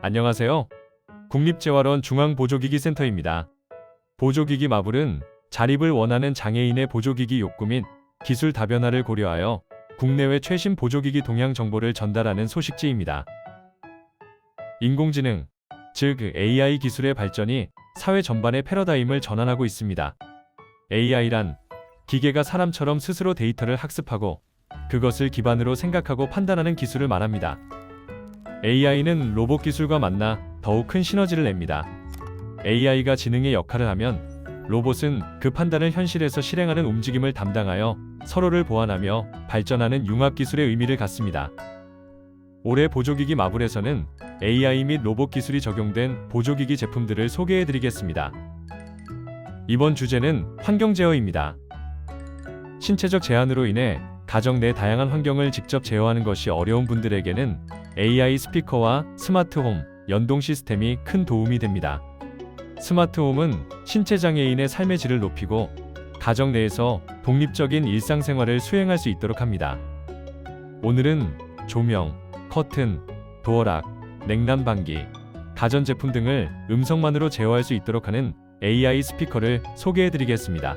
안녕하세요. 국립재활원 중앙보조기기 센터입니다. 보조기기 마블은 자립을 원하는 장애인의 보조기기 욕구 및 기술 다변화를 고려하여 국내외 최신 보조기기 동향 정보를 전달하는 소식지입니다. 인공지능, 즉 AI 기술의 발전이 사회 전반의 패러다임을 전환하고 있습니다. AI란 기계가 사람처럼 스스로 데이터를 학습하고 그것을 기반으로 생각하고 판단하는 기술을 말합니다. AI는 로봇 기술과 만나 더욱 큰 시너지를 냅니다. AI가 지능의 역할을 하면 로봇은 그 판단을 현실에서 실행하는 움직임을 담당하여 서로를 보완하며 발전하는 융합 기술의 의미를 갖습니다. 올해 보조기기 마블에서는 AI 및 로봇 기술이 적용된 보조기기 제품들을 소개해 드리겠습니다. 이번 주제는 환경 제어입니다. 신체적 제한으로 인해 가정 내 다양한 환경을 직접 제어하는 것이 어려운 분들에게는 AI 스피커와 스마트홈 연동 시스템이 큰 도움이 됩니다. 스마트홈은 신체 장애인의 삶의 질을 높이고 가정 내에서 독립적인 일상생활을 수행할 수 있도록 합니다. 오늘은 조명, 커튼, 도어락, 냉난방기, 가전제품 등을 음성만으로 제어할 수 있도록 하는 AI 스피커를 소개해 드리겠습니다.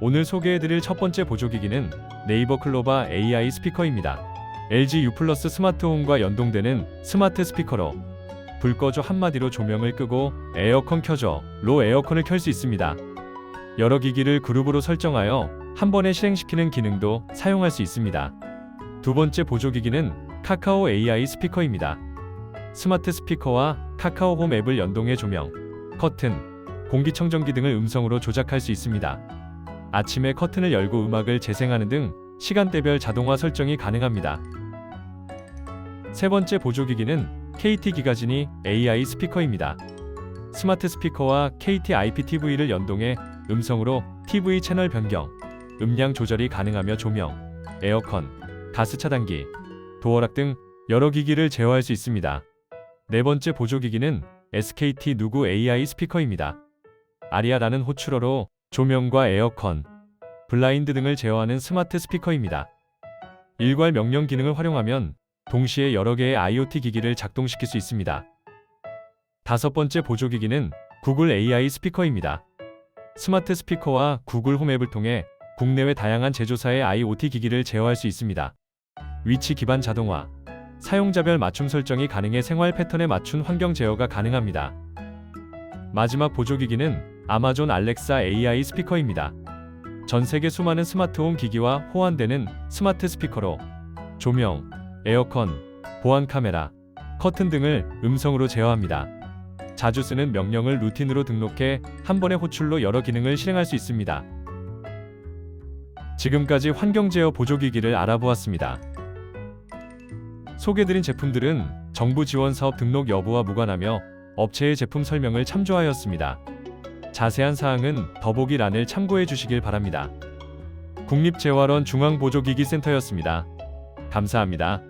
오늘 소개해 드릴 첫 번째 보조기기는 네이버 클로바 AI 스피커입니다. LG U 플러스 스마트홈과 연동되는 스마트 스피커로 불 꺼줘 한마디로 조명을 끄고 에어컨 켜줘 로 에어컨을 켤 수 있습니다. 여러 기기를 그룹으로 설정하여 한 번에 실행시키는 기능도 사용할 수 있습니다. 두 번째 보조기기는 카카오 AI 스피커입니다. 스마트 스피커와 카카오 홈 앱을 연동해 조명, 커튼, 공기청정기 등을 음성으로 조작할 수 있습니다. 아침에 커튼을 열고 음악을 재생하는 등 시간대별 자동화 설정이 가능합니다. 세 번째 보조기기는 KT 기가진이 AI 스피커입니다. 스마트 스피커와 KT IPTV를 연동해 음성으로 TV 채널 변경, 음량 조절이 가능하며 조명, 에어컨, 가스 차단기, 도어락 등 여러 기기를 제어할 수 있습니다. 네 번째 보조기기는 SKT 누구 AI 스피커입니다. 아리아라는 호출어로 조명과 에어컨, 블라인드 등을 제어하는 스마트 스피커입니다. 일괄 명령 기능을 활용하면 동시에 여러 개의 IoT 기기를 작동시킬 수 있습니다. 다섯 번째 보조기기는 구글 AI 스피커입니다. 스마트 스피커와 구글 홈앱을 통해 국내외 다양한 제조사의 IoT 기기를 제어할 수 있습니다. 위치 기반 자동화, 사용자별 맞춤 설정이 가능해 생활 패턴에 맞춘 환경 제어가 가능합니다. 마지막 보조기기는 아마존 알렉사 AI 스피커입니다. 전 세계 수많은 스마트홈 기기와 호환되는 스마트 스피커로 조명, 에어컨, 보안 카메라, 커튼 등을 음성으로 제어합니다. 자주 쓰는 명령을 루틴으로 등록해 한 번의 호출로 여러 기능을 실행할 수 있습니다. 지금까지 환경 제어 보조기기를 알아보았습니다. 소개드린 제품들은 정부 지원 사업 등록 여부와 무관하며 업체의 제품 설명을 참조하였습니다. 자세한 사항은 더보기란을 참고해 주시길 바랍니다. 국립재활원 중앙보조기기센터였습니다. 감사합니다.